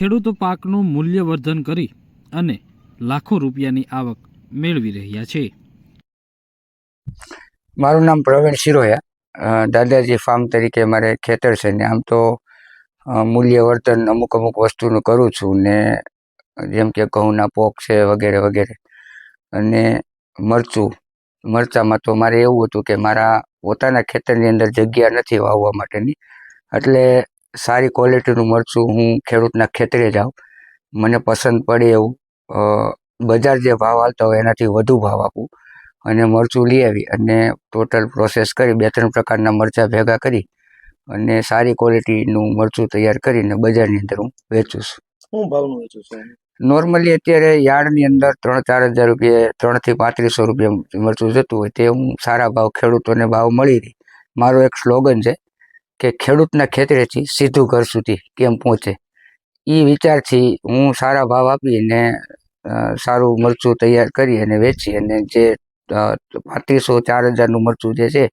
ખેડૂતો પાકનું મૂલ્યવર્ધન કરી અને લાખો રૂપિયાની આવક મેળવી રહ્યા છે. મારું નામ પ્રવીણ શિરોયા. દાદાજી ફાર્મ તરીકે મારે ખેતર છે ને આમ તો મૂલ્યવર્ધન અમુક અમુક વસ્તુનું કરું છું ને, જેમ કે ઘઉંના પોક છે વગેરે વગેરે. અને મરચું, મરચામાં તો મારે એવું હતું કે મારા પોતાના ખેતરની અંદર જગ્યા નથી વાવવા માટેની. એટલે સારી ક્વોલિટીનું મરચું હું ખેડૂતના ખેતરે જાઉં. મને પસંદ પડે એવું. બજાર જે ભાવ આવતા હોય એનાથી વધુ ભાવ આપું. અને મરચું લઈ આવી અને ટોટલ પ્રોસેસ કરી બે ત્રણ પ્રકારના મરચાં ભેગા કરી અને સારી ક્વોલિટીનું મરચું તૈયાર કરીને બજારની અંદર હું વેચું છું. શું ભાવનું વેચું છું નોર્મલી અત્યારે યાર્ડની અંદર ત્રણ ચાર હજાર રૂપિયા ત્રણથી પાંત્રીસો રૂપિયા મરચું જતું હોય તે હું સારા ભાવ ખેડૂતોને ભાવ મળી રહી. મારો એક સ્લોગન છે કે ખેડૂતના ખેતરેથી સીધું ઘર સુધી કેમ પહોંચે? એ વિચારથી હું સારા ભાવ આપીને સારું મરચું તૈયાર કરી અને વેચી અને જે પાંત્રીસો ચાર હજારનું મરચું જે છે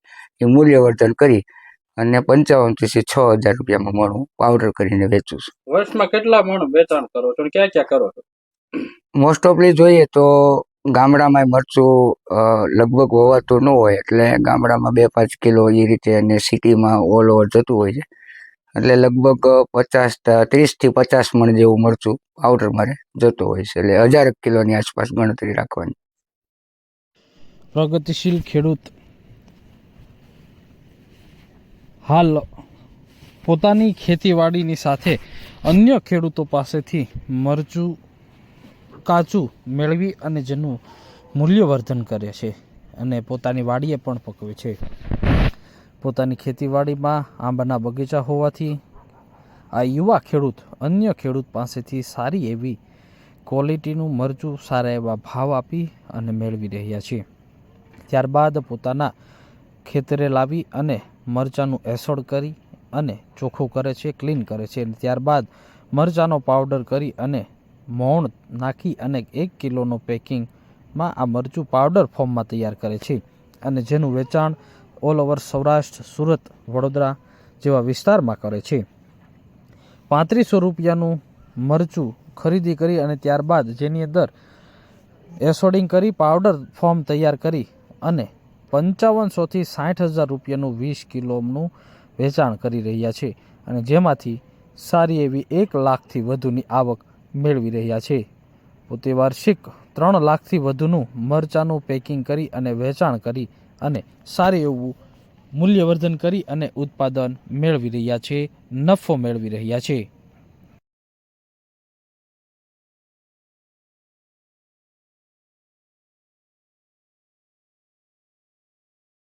એ મૂલ્યવર્ધન કરી અને પંચાવનથી છ હજાર રૂપિયામાં મણું પાવડર કરીને વેચું છું. વર્ષમાં કેટલા મણ વેચાણ કરો છો ક્યાં ક્યાં કરો છો? મોસ્ટ ઓફલી જોઈએ તો ગામડામાં મરચું લગભગ વવાતું ન હોય, એટલે ગામડામાં બે પાંચ કિલો એ રીતે અને સિટીમાં ઓલ ઓવર જતું હોય છે. એટલે લગભગ પચાસ ત્રીસથી પચાસ મણ જેવું મરચું પાવડર મારે જતું હોય છે, એટલે હજાર કિલોની આસપાસ ગણતરી રાખવાની. પ્રગતિશીલ ખેડૂત. હાલ પોતાની ખેતીવાડીની સાથે અન્ય ખેડૂતો પાસેથી મરચું કાચું મેળવી અને જેનું મૂલ્યવર્ધન કરે છે અને પોતાની વાડીએ પણ પકવે છે. પોતાની ખેતીવાડીમાં આંબાના બગીચા હોવાથી આ યુવા ખેડૂત અન્ય ખેડૂત પાસેથી સારી એવી ક્વોલિટીનું મરચું સારા એવા ભાવ આપી અને મેળવી રહ્યા છે. ત્યારબાદ પોતાના ખેતરે લાવી અને મરચાંનું એસોડ કરી અને ચોખ્ખું કરે છે, ક્લીન કરે છે અને ત્યારબાદ મરચાંનો પાવડર કરી અને મોણ નાખી અને એક કિલોનું પેકિંગમાં આ મરચું પાવડર ફોર્મમાં તૈયાર કરે છે. અને જેનું વેચાણ ઓલ ઓવર સૌરાષ્ટ્ર, સુરત, વડોદરા જેવા વિસ્તારમાં કરે છે. પાંત્રીસો રૂપિયાનું મરચું ખરીદી કરી અને ત્યારબાદ જેની અંદર એસોડિંગ કરી પાવડર ફોર્મ તૈયાર કરી અને પંચાવનસોથી સાઠ હજાર રૂપિયાનું વીસ કિલોનું વેચાણ કરી રહ્યા છે. અને જેમાંથી સારી એવી એક લાખથી વધુની આવક મેળવી રહ્યા છે. પોતે વાર્ષિક ત્રણ લાખથી વધુનું મરચાંનું પેકિંગ કરી અને વેચાણ કરી અને સારું એવું મૂલ્યવર્ધન કરી અને ઉત્પાદન મેળવી રહ્યા છે, નફો મેળવી રહ્યા છે.